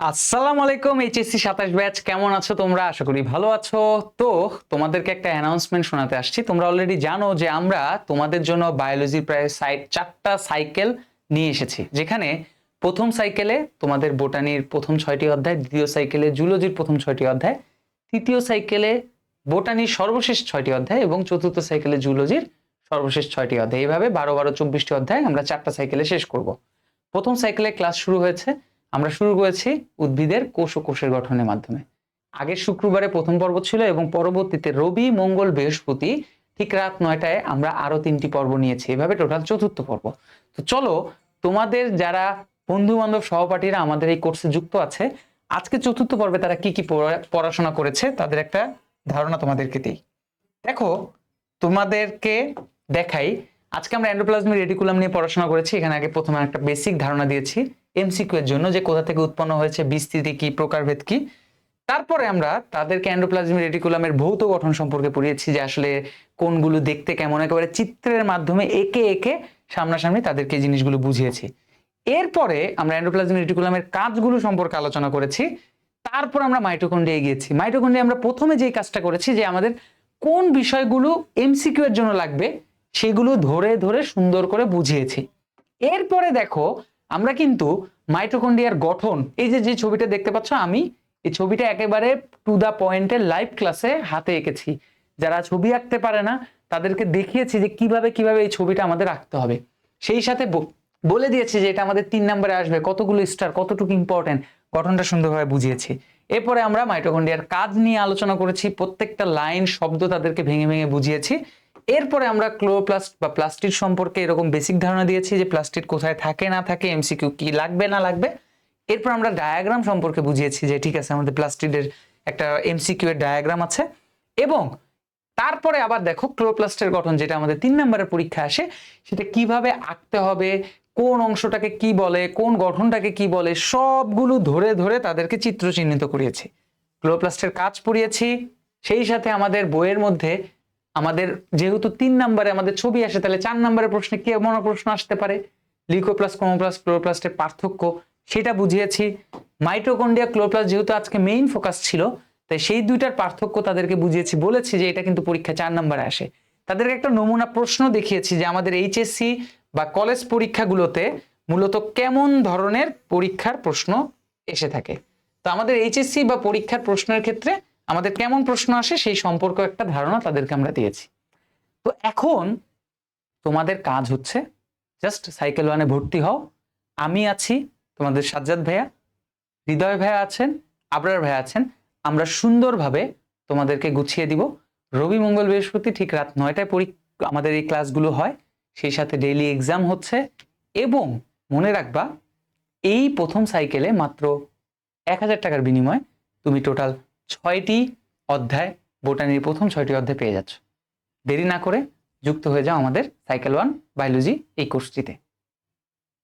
আসসালামু আলাইকুম, এইচএসসি সাতাশ ব্যাচ, কেমন আছো তোমরা? আশা করি ভালো আছো। তো, তোমাদেরকে একটা অ্যানাউন্সমেন্ট শোনাতে আসছি। তোমরা অলরেডি জানো যে আমরা তোমাদের জন্য বায়োলজির প্রায় চারটা সাইকেল নিয়ে এসেছি। যেখানে প্রথম সাইকেলে তোমাদের বোটানির প্রথম ছয়টি অধ্যায়, দ্বিতীয় সাইকেলে জুলজির প্রথম ছয়টি অধ্যায়, তৃতীয় সাইকেলে বোটানির সর্বশেষ ছয়টি অধ্যায় এবং চতুর্থ সাইকেলে জুলজির সর্বশেষ ছয়টি অধ্যায়। এইভাবে বারো বারো চব্বিশটি অধ্যায় আমরা চারটা সাইকেলে শেষ করব। প্রথম সাইকেলে ক্লাস শুরু হয়েছে। আমরা শুরু করেছি উদ্ভিদের কোষ ও কোষের গঠনের মাধ্যমে। আগের শুক্রবারে প্রথম পর্ব ছিল এবং পরবর্তীতে রবি, মঙ্গল, বৃহস্পতি ঠিক রাত নয়টায় আমরা আরও তিনটি পর্ব নিয়েছি। এভাবে টোটাল চতুর্থ পর্ব। তো চলো, তোমাদের যারা বন্ধু বান্ধব সহপাঠীরা আমাদের এই কোর্সে যুক্ত আছে, আজকে চতুর্থ পর্বে তারা কি কি পড়া- পড়াশোনা করেছে তাদের একটা ধারণা তোমাদেরকে দিই। দেখো, তোমাদেরকে দেখাই, আজকে আমরা অ্যান্ডোপ্লাজমিক রেডিকুলাম নিয়ে পড়াশোনা করেছি, এখানে আগে প্রথমে একটা বেসিক ধারণা দিয়েছি। এমসিকিউ এর জন্য যে কোথা থেকে উৎপন্ন হয়েছে, বিস্তৃতি কি, প্রকারভেদ কি, তারপরে আমরা তাদেরকে অ্যান্ডোপ্লাজমিক রেটিকুলামের ভৌত গঠন সম্পর্কে পড়িয়েছি যে আসলে কোনগুলো দেখতে কেমন, একেবারে চিত্রের মাধ্যমে একে একে সামনাসামনি তাদেরকে জিনিসগুলো বুঝিয়েছি। এরপরে আমরা অ্যান্ডোপ্লাজমিক রেটিকুলামের কাজগুলো সম্পর্কে আলোচনা করেছি। তারপর আমরা মাইটোকন্ড্রিয়ায় গিয়েছি মাইটোকন্ড্রিয়া আমরা প্রথমে যেই কাজটা করেছি যে আমাদের কোন বিষয়গুলো এমসিকিউ এর জন্য লাগবে, সেগুলো ধরে ধরে সুন্দর করে বুঝিয়েছি। এরপরে দেখো আমরা কিন্তু মাইটোকন্ড্রিয়ার গঠন, এই যে যে ছবিটা দেখতে পাচ্ছ, আমি এই ছবিটা একেবারে টু দা পয়েন্টে লাইভ ক্লাসে হাতে এঁকেছি। যারা ছবি আঁকতে পারে না, তাদেরকে দেখিয়েছি যে কীভাবে কীভাবে এই ছবিটা আমাদের আঁকতে হবে। সেই সাথে বলে দিয়েছি যে এটা আমাদের তিন নম্বরে আসবে, কতগুলো স্টার কতটুকু ইম্পর্টেন্ট গঠনটা সুন্দরভাবে বুঝিয়েছি। এরপরে আমরা মাইটোকন্ড্রিয়ার কাজ নিয়ে আলোচনা করেছি, প্রত্যেকটা লাইন শব্দ তাদেরকে ভেঙে ভেঙে বুঝিয়েছি। এরপরে আমরা ক্লোরোপ্লাস্ট বা প্লাস্টিক সম্পর্কে এরকম বেসিক ধারণা দিয়েছি যে প্লাস্টিক কোথায় থাকে, না থাকে এমসিকিউ কি লাগবে, না লাগবে। এরপর আমরা ডায়াগ্রাম সম্পর্কে বুঝিয়েছি যে ঠিক আছে, আমাদের প্লাস্টিকের একটা এমসিকিউ এর ডায়াগ্রাম আছে। এবং তারপরে আবার দেখো ক্লোরোপ্লাস্টের গঠন, যেটা আমাদের তিন নম্বরের পরীক্ষা আসে, সেটা কীভাবে আঁকতে হবে, কোন অংশটাকে কি বলে, কোন গঠনটাকে কি বলে, সবগুলো ধরে ধরে তাদেরকে চিত্র চিহ্নিত করিয়েছি। ক্লোরোপ্লাস্টের কাজ পড়িয়েছি, সেই সাথে আমাদের বইয়ের মধ্যে আমাদের যেহেতু তিন নম্বরে আমাদের ছবি আসে, তাহলে চার নম্বরের প্রশ্নে কেমন প্রশ্ন আসতে পারে? লিকো লিকোপ্লাস ক্রোমোপ্লাস ক্লোরোপ্লাস্টের পার্থক্য সেটা বুঝিয়েছি। মাইটোকন্ড্রিয়া, ক্লোরোপ্লাস্ট যেহেতু আজকে মেইন ফোকাস ছিল, তাই সেই দুইটার পার্থক্য তাদেরকে বুঝিয়েছি, বলেছি যে এটা কিন্তু পরীক্ষা চার নম্বরে আসে। তাদেরকে একটা নমুনা প্রশ্ন দেখিয়েছি যে আমাদের এইচএসসি বা কলেজ পরীক্ষাগুলোতে মূলত কেমন ধরনের পরীক্ষার প্রশ্ন এসে থাকে। তো আমাদের এইচএসসি বা পরীক্ষার প্রশ্নের ক্ষেত্রে আমাদের কেমন প্রশ্ন আসে সেই সম্পর্ক একটা ধারণা তাদেরকে আমরা দিয়েছি। তো এখন তোমাদের কাজ হচ্ছে জাস্ট সাইকেল ওয়ানে ভর্তি হও। আমি আছি তোমাদের সাজ্জাদ ভাইয়া, হৃদয় ভাইয়া আছেন, আবরার ভাইয়া আছেন। আমরা সুন্দরভাবে তোমাদেরকে গুছিয়ে দিব। রবি মঙ্গল বৃহস্পতি ঠিক রাত নয়টায় পরীক্ষা আমাদের এই ক্লাসগুলো হয়, সেই সাথে ডেইলি এক্সাম হচ্ছে এবং মনে রাখবা, এই প্রথম সাইকেলে মাত্র এক হাজার টাকার বিনিময়ে তুমি টোটাল ছয়টি অধ্যায়, বোটানির প্রথম ছয়টি অধ্যায় পেয়ে যাচ্ছ। দেরি না করে যুক্ত হয়ে যাও আমাদের সাইকেল ওয়ান বায়োলজি এই কোর্সটিতে